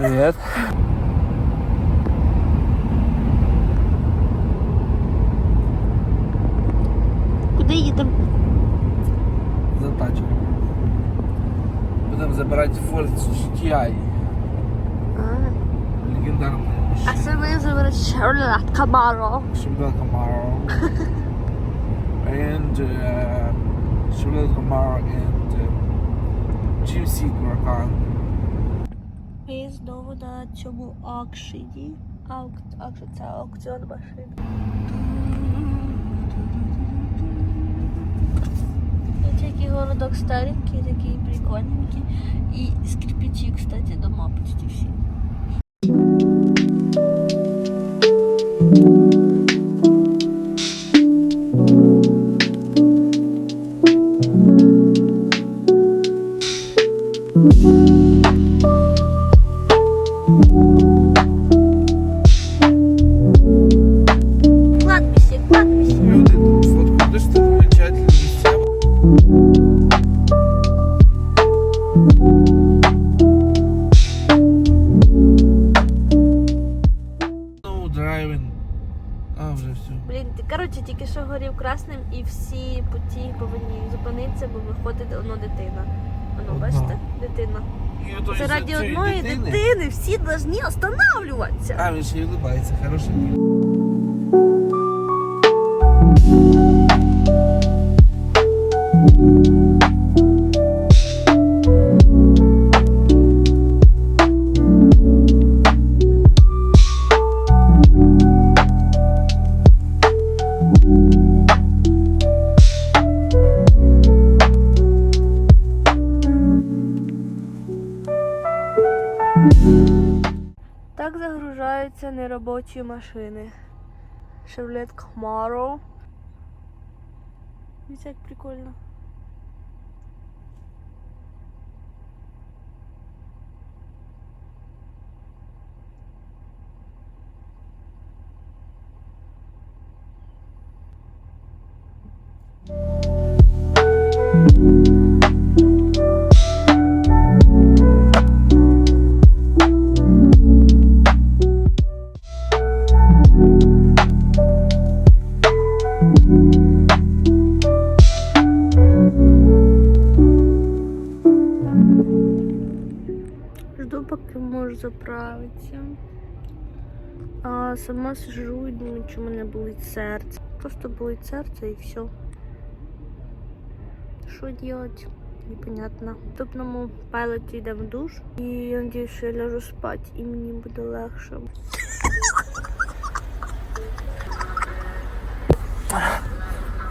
Привет. Куди їдемо? За тачкою. Будемо забирати Ford GTI. А, Легендарний. а це ми заберемо Chevrolet Camaro. Chevrolet Camaro. and uh, Chevrolet Camaro and uh, GMC Huracan. Знову на цьому акшені. Аук... акшен це аукціон машин. Тут який городок старенький, такий прикольненький. І скрипичі, кстати, дома почти всі. Кладбище, кладбище. Люди тут фотку дуже замечательні місця. No driving. А, вже все. Блін, ти коротше тільки що горів красним і всі путі повинні зупинитися, бо виходить одна дитина. Воно, Одна. бачите, дитина. Раді одної дитини всі повинні останавливатися. А, він ще й улыбається, хороший. Неробочі машини. Chevrolet Camaro. Дивіться, як прикольно. Жду, поки можу заправитися. А сама сижу і думаю, чому не болить серце. Просто болить серце і все. Що делать? Непонятно. В наступному пайлоті йдемо в душ. І я надіюсь, що я ляжу спати і мені буде легше.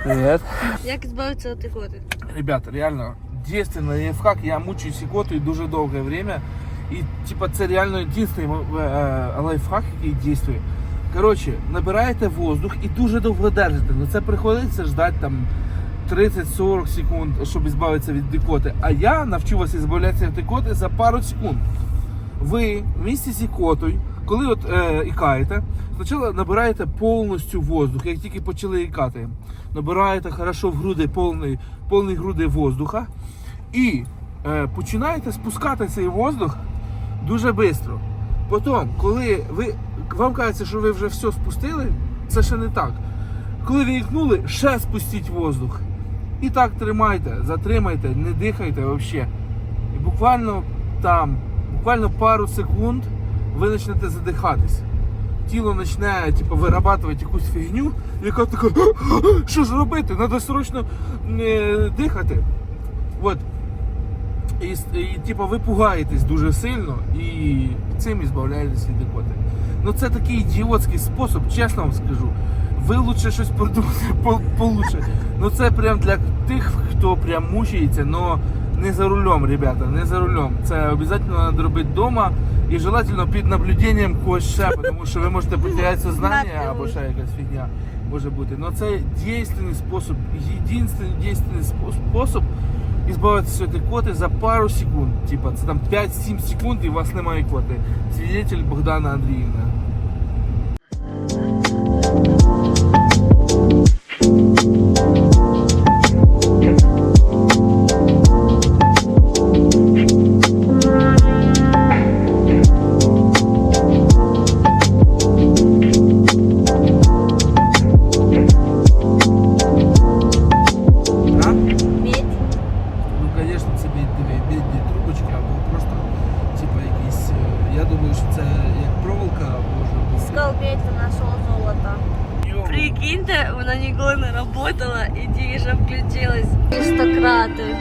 Привет. Як збавитися від ікоти? Ребята, реально, действенный лайфхак, я мучаюсь икотою дуже довге время. І типа це реально єдиний е, лайфхак, який дійствує. Коротше, набираєте воздух і дуже довго держите. Ну це приходиться ждати там 30-40 секунд, щоб збавитися від ікоти. А я навчу вас збавлятися від ікоти за пару секунд. Ви в місті з ікотою, коли от е, ікаєте, спочатку набираєте повністю воздух, як тільки почали ікати. Набираєте хорошо в груди повний, повний груди воздуха і е, починаєте спускати цей воздух дуже швидко. Потім, коли ви вам кажеться, що ви вже все спустили, це ще не так. Коли ви ще спустіть воздух. І так тримайте, затримайте, не дихайте взагалі. І буквально там, буквально пару секунд ви почнете задихатись. Тіло почне типу, вирабатувати якусь фігню, яка така, що ж робити? Треба срочно е, дихати. От. І, і типу, ви пугаєтесь дуже сильно і цим і збавляєтесь від ікоти. Ну це такий ідіотський спосіб, чесно вам скажу. Ви лучше щось придумайте по- получше. Ну це прям для тих, хто прям мучається, но не за рулем, ребята, не за рулем. Це обов'язково треба робити вдома і желательно під наблюденням когось ще, тому що ви можете потеряти сознання або ще якась фігня може бути. Но це дійсний спосіб, єдиний дійсний спосіб избавитися від коти за пару секунд. Типа це там 5-7 секунд і у вас немає коти. Свідетель Богдана Андріївна. трубочки або просто типу, якісь. Я думаю, що це як проволока а може бути. Скалбейте нашого золота. Прикиньте, вона ніколи не працювала і діжа включилась. Аристократи.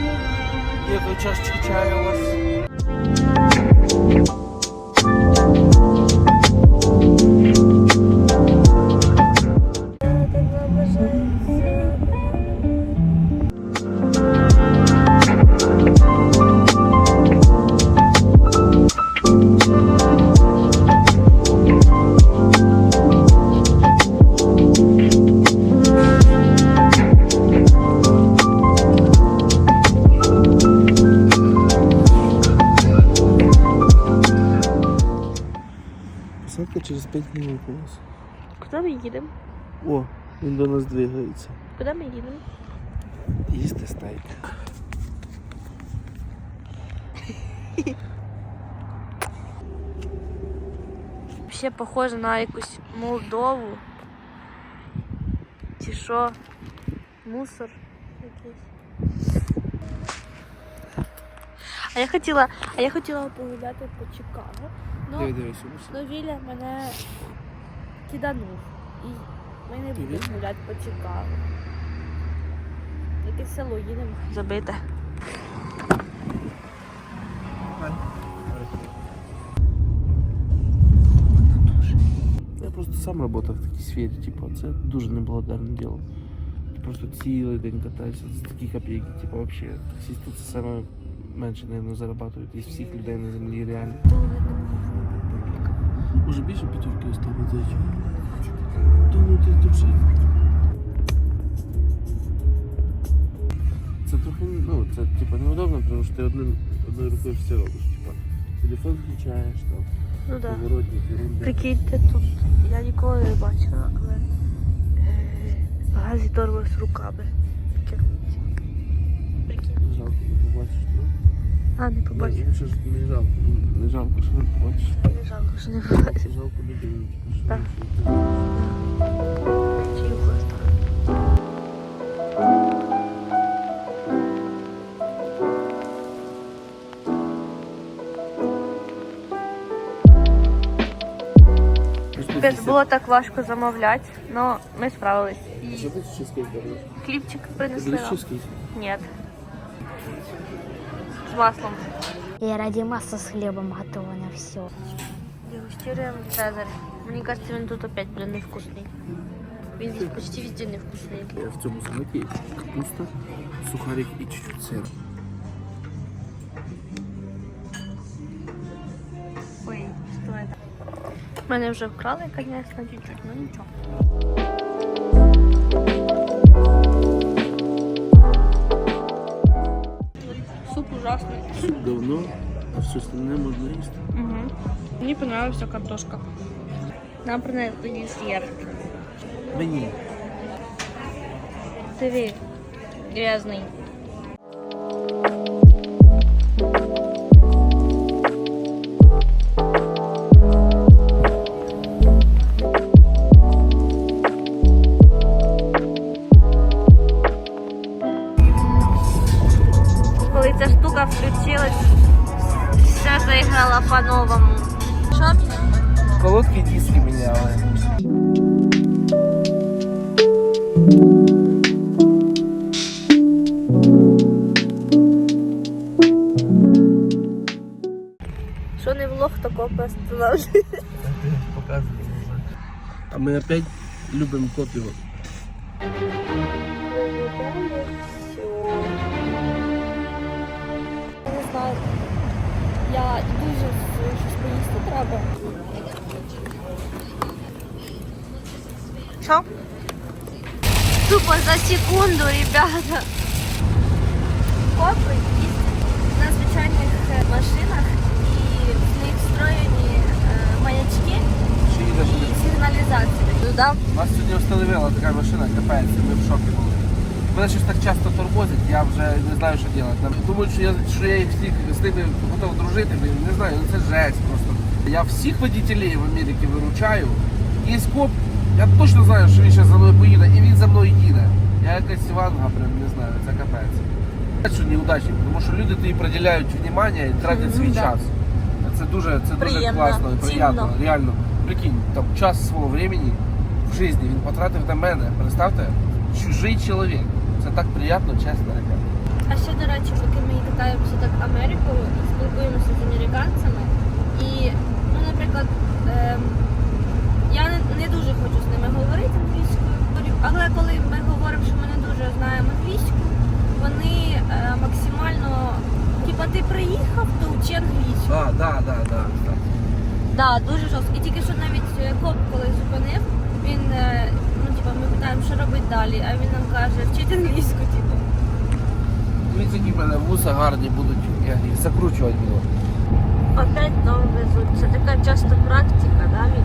Я тут чашечку чаю у вас. через 5 минут у вас. Куди ми їдемо? О, він до нас двигається. Куди ми їдемо? Їсти стейк. Ще похоже на якусь Молдову. Чи що? Мусор якийсь. А я хотіла, а я хотіла погуляти по Чикаго. Ну, Диви, дивись, ось. ну Віля мене киданув. І ми не будемо гуляти по Чикаго. Яке село їдемо. Забите. Я просто сам працював в такій сфері, типу, це дуже неблагодарне діло. Ти просто цілий день катаєшся за такі копійки, типу, взагалі. Таксисти це саме менше, мабуть, зарабатують із всіх людей на землі реально. Може більше п'ятерки ставити за Та ну ти дуже. Це трохи, ну, це типу неудобно, тому що ти одним, одною рукою все робиш. Типу, телефон включаєш, там, Ну так. поворотник. Прикиньте тут. Я ніколи не бачила, але е, газі торби з руками А, не побачив. Ну, що ж не жалко, не жалко, що не побачиш. Не жалко, що не побачив. Жалко людину, типу, що Так. що Чи його стало? ти- Капець, було так важко замовляти, але ми справились. І Що ти чизкейк робиш? хлібчик Ти принесли будеш нам. чизкейк? Ні. Маслом. Я ради масла с хлебом готова на все. Дегустируем Цезарь. Мне кажется, він тут опять, блин, невкусний. Він здесь почти везде невкусний. В цьому салаті капуста, сухарик і чуть-чуть сир. Ой, что это? Мене вже вкрали, конечно, чуть-чуть, ну нічого. Говно, а все остальне можна їсти. Угу. Мені понравилася картошка. Нам принесли десерт. Мені. Диви, грязний. Диски міняли. Що не влог, то копи останавливай. Показывай. А ми опять любимо копію. Я дуже щось поїсти треба. Що? Тупо за секунду, ребята. Копи їздять на звичайних е, машинах і в них встроєні е, маячки і сигналізація. Ну да. Нас сьогодні встановила така машина, капець, ми в шокі були. Мене щось так часто тормозить, я вже не знаю, що робити. Думають, що я, що я їх всіх з ними готов дружити, не знаю, ну це жесть просто. Я всіх водителів в Америці виручаю. Є коп, я точно знаю, що він зараз за мною поїде, і він за мною їде. Я якась ванга, прям не знаю, це капець. Це неудачник, тому що люди тобі приділяють увагу і тратять свій да. час. Це дуже, це дуже Приємно, класно і приємно. цінно. Реально. Прикинь, там час свого времени в житті він потратив на мене. Представте, чужий чоловік. Це так приємно, чесно, ребята. А ще, до речі, поки ми катаємося так Америкою спілкуємося з американцями. І, ну, наприклад, ем, я не, не дуже хочу з ними говорити англійською, говорю, але коли ми говоримо, що ми не дуже знаємо англійську, вони е, максимально, типа, ти приїхав, то вчи англійську. Да, да, да, да. дуже жорстко. І тільки що навіть е, коп, коли зупинив, він, е, ну, типу, ми питаємо, що робити далі, а він нам каже, вчить англійську, типу. Дивіться, які в мене вуса гарні будуть, я їх закручувати буду. Опять нам везуть. Це така часто практика, да, він?